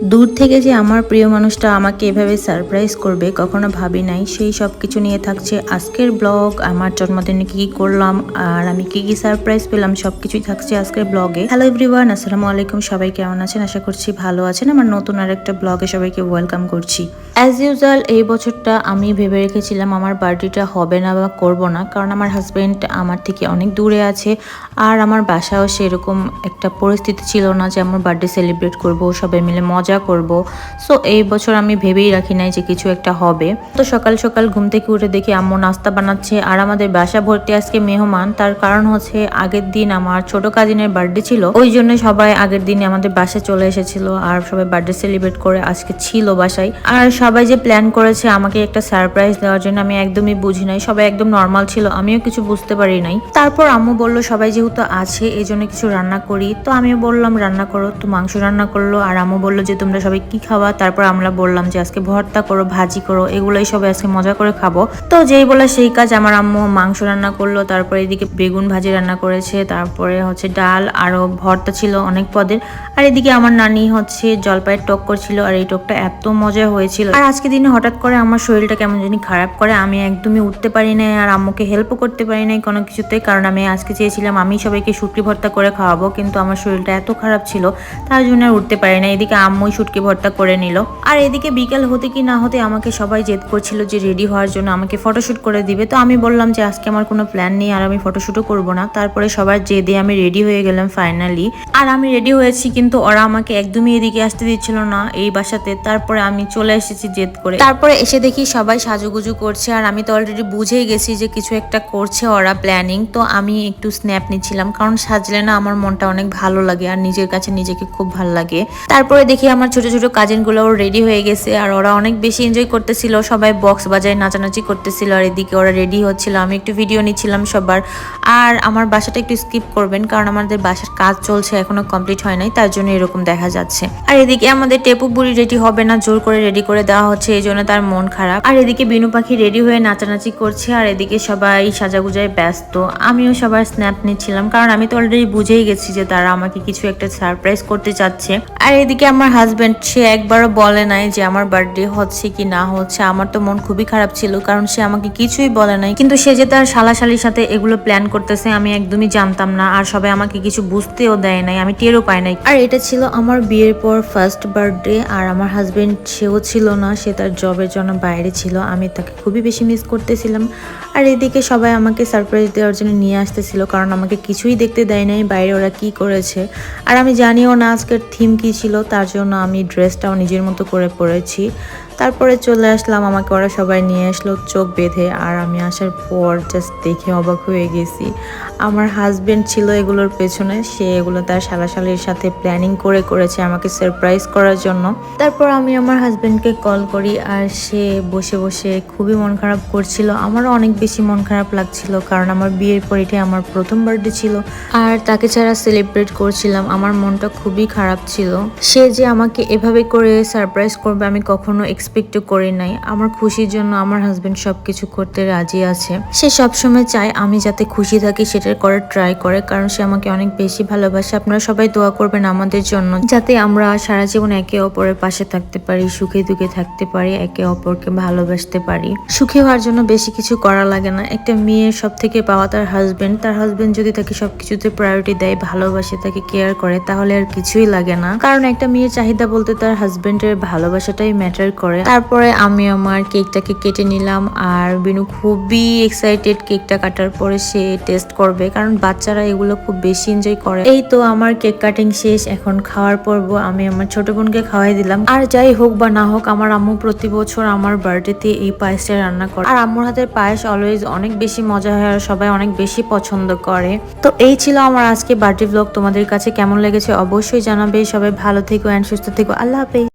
দূর থেকে যে আমার প্রিয় মানুষটা আমাকে এভাবে সারপ্রাইজ করবে, কখনো ভাবি নাই। সেই সব কিছু নিয়ে থাকছে আজকের ব্লগ আমার জন্মদিনে কি কি করলাম, আর আমি কি কি সারপ্রাইজ পেলাম সব কিছুই থাকছে আজকের ব্লগে হ্যালো এভরিওয়ান আসসালামু আলাইকুম, সবাই কেমন আছেন? আশা করছি ভালো আছেন। আমার নতুন আর একটা ব্লগে সবাইকে ওয়েলকাম করছি। অ্যাজ ইউজুয়াল এই বছরটা আমি ভেবে রেখেছিলাম আমার বার্থডেটা হবে না বা করব না, কারণ আমার হাজব্যান্ড আমার থেকে অনেক দূরে আছে, আর আমার বাসাও সেরকম একটা পরিস্থিতি ছিল না যে আমার বার্থডে সেলিব্রেট করব, সবাই মিলে মজা করব। সো এই বছর আমি ভেবেই রাখি নাই যে কিছু একটা হবে। তো সকাল সকাল ঘুম থেকে উঠে দেখি আম্মু নাস্তা বানাচ্ছে আর আমাদের বাসা ভর্তি আজকে মেহমান। তার কারণ হচ্ছে আগের দিন আমার ছোট কাজিনের বার্থডে ছিল। ওই জন্য সবাই আগের দিনে আমাদের বাসায় চলে এসেছিল আর সবাই বার্থডে সেলিব্রেট করে আজকে ছিল বাসায়। আর সবাই যে প্ল্যান করেছে আমাকে একটা সারপ্রাইজ দেওয়ার জন্য আমি একদমই বুঝি নাই। সবাই একদম নর্মাল ছিল, আমিও কিছু বুঝতে পারি নাই। তারপর আম্মু বলল, সবাই যেহেতু আছে এই জন্য কিছু রান্না করি। তো আমিও বললাম, রান্না করো। তো মাংস রান্না করল আর আম্মু বলল যে তোমরা সবাই কি খাওয়া তারপর আমরা বললাম যে আজকে ভর্তা করো, ভাজি করো, এগুলোই সবাই আজকে মজা করে খাব। তো যেই বলে সেই কাজ আমার আম্মু মাংস রান্না করল, তারপরে এদিকে বেগুন ভাজি রান্না করেছে, তারপরে হচ্ছে ডাল আরও ভর্তা ছিল অনেক পদের। আর এদিকে আমার নানি হচ্ছে জলপাইয়ের টক করছিল, আর এই টকটা এত মজা হয়েছিল। আর আজকে দিনে হঠাৎ করে আমার শরীরটা কেমন জানি খারাপ করে, আমি একদমই উঠতে পারি নাই, আর আম্মুকে হেল্পও করতে পারি নাই কোনো কিছুতে, কারণ আমি আজকে চেয়েছিলাম আমি সবাইকে শুটকি ভর্তা করে খাওয়াবো, কিন্তু আমার শরীরটা এত খারাপ ছিল, তার জন্য আর উঠতে পারি না এদিকে আম্মুই শুটকি ভর্তা করে নিল। আর এদিকে বিকেল হতে কি না হতে আমাকে সবাই জেদ করছিল যে রেডি হওয়ার জন্য আমাকে ফটোশুট করে দিবে। তো আমি বললাম যে, আজকে আমার কোনো প্ল্যান নেই, আর আমি ফটোশুটও করব না। তারপরে সবার জেদে আমি রেডি হয়ে গেলাম ফাইনালি আর আমি রেডি হয়েছি কিন্তু ওরা আমাকে একদমই এদিকে আসতে দিচ্ছিল না এই বাসাতে। তারপরে আমি চলে এসেছি জেদ করে। তারপরে এসে দেখি সবাই সাজুগুজু করছে, আর আমি তো অলরেডি বুঝেই গেছি যে কিছু একটা করছে ওরা প্ল্যানিং তো আমি একটু স্ন্যাপ নিচ্ছিলাম, কারণ সাজলে না আমার মনটা অনেক ভালো লাগে, আর নিজের কাছে নিজেকে খুব ভালো লাগে। তারপরে দেখি আমার ছোট ছোট কাজিনগুলো রেডি হয়ে গেছে আর ওরা অনেক বেশি এনজয় করতেছিল। সবাই বক্স বাজায় নাচানাচি করতেছিল আর এদিকে ওরা রেডি হচ্ছিল। আমি একটু ভিডিও নিচ্ছিলাম সবার। আর আমার বাসাটা একটু স্কিপ করবেন কারণ আমাদের বাসার কাজ চলছে, এখনও কমপ্লিট হয় নাই, তার জন্য এরকম দেখা যাচ্ছে। আর এদিকে আমাদের টেপু বুড়ি রেডি হবে না, জোর করে রেডি করে দেওয়া হচ্ছে, এই জন্য তার মন খারাপ। আর এদিকে বিনু পাখি রেডি হয়ে নাচানাচি করছে আর এদিকে সবাই সাজাগুজায় ব্যস্ত। আমিও সবার স্ন্যাপ নিচ্ছিলাম কারণ আমি তো অলরেডি বুঝেই গেছি যে তারা আমাকে কিছু একটা সারপ্রাইজ করতে চাচ্ছে। আর এদিকে আমার হাজবেন্ড সে একবারও বলে নাই যে আমার বার্থডে হচ্ছে কি না হচ্ছে। আমার তো মন খুবই খারাপ ছিল, কারণ সে আমাকে কিছুই বলে নাই। কিন্তু সে যে তার শালাশালির সাথে এগুলো প্ল্যান করতেছে, আমি একদমই জানতাম না, আর সবাই আমাকে কিছু বুঝতেও দেয় নাই, আমি টেরও পাই নাই। আর এটা ছিল আমার বিয়ের পর ফার্স্ট বার্থডে আর আমার হাজবেন্ড সেও ছিল না, সে তার জবের জন্য বাইরে ছিল, আমি তাকে খুবই বেশি মিস করতেছিলাম। আর এদিকে সবাই আমাকে সারপ্রাইজ দেওয়ার জন্য নিয়ে আসতেছিল, কারণ আমাকে কিছুই দেখতে দেয় নাই বাইরে ওরা কি করেছে। আর আমি জানিও না আজকের থিম কি ছিল, তার জন্য আমি ড্রেসটাও নিজের মতো করে পরেছি। তারপরে চলে আসলাম, আমাকে ওরা সবাই নিয়ে আসলো চোখ বেঁধে, আর আমি আসার পর জাস্ট দেখে অবাক হয়ে গেছি। আমার হাজবেন্ড ছিল এগুলোর পেছনে, সে এগুলো তার শালাশালির সাথে প্ল্যানিং করে করেছে আমাকে সারপ্রাইজ করার জন্য। তারপর আমি আমার হাজবেন্ডকে কল করি, আর সে বসে বসে খুবই মন খারাপ করছিল। আমারও অনেক বেশি মন খারাপ লাগছিল, কারণ আমার বিয়ের পর এটাই আমার প্রথম বার্থডে ছিল। আর তাকে ছাড়া সেলিব্রেট করছিলাম, আমার মনটা খুবই খারাপ ছিল। সে যে আমাকে এভাবে করে সারপ্রাইজ করবে, আমি কখনো এক্সপেক্টও করি নাই। আমার খুশির জন্য আমার হাজব্যান্ড সব কিছু করতে রাজি আছে। সে সবসময় চায় আমি যাতে খুশি থাকি, সেটা করার ট্রাই করে, কারণ সে আমাকে অনেক বেশি ভালোবাসে। আপনারা সবাই দোয়া করবেন আমাদের জন্য, যাতে আমরা সারা জীবন একে অপরের পাশে থাকতে পারি, সুখে দুঃখে থাকতে পারি, একে অপরকে ভালোবাসতে পারি। সুখী হওয়ার জন্য বেশি কিছু করা লাগে না। একটা মেয়ের সব থেকে পাওয়া তার হাজবেন্ড তার হাজব্যান্ড যদি তাকে সবকিছুতে প্রায়োরিটি দেয়, ভালোবাসে, তাকে কেয়ার করে, তাহলে আর কিছুই লাগে না। কারণ একটা মেয়ের চাহিদা বলতে তার হাজবেন্ডের ভালোবাসাটাই ম্যাটার করে তারপরে আমি আমার কেকটাকে কেটে নিলাম আর বিনু খুবই এক্সাইটেড কেকটা কাটার পরে সে টেস্ট করবে, কারণ বাচ্চারা এগুলো খুব বেশি এনজয় করে। এই তো আমার কেক কাটিং শেষ, এখন খাওয়ার পর্ব। আমি আমার ছোট বোনকে খাওয়াই দিলাম। আর যাই হোক বা না হোক, আমার আম্মু প্রতি বছর আমার বার্থডেতে এই পায়েসটা রান্না করে। আর আম্মুর হাতের পায়েস অলওয়েজ অনেক বেশি মজা হয় আর সবাই অনেক বেশি পছন্দ করে। তো এই ছিল আমার আজকে বার্থডে ব্লগ তোমাদের কাছে কেমন লেগেছে অবশ্যই জানাবে। সবাই ভালো থেকো অ্যান্ড সুস্থ থেকো। আল্লাহ হাফেজ।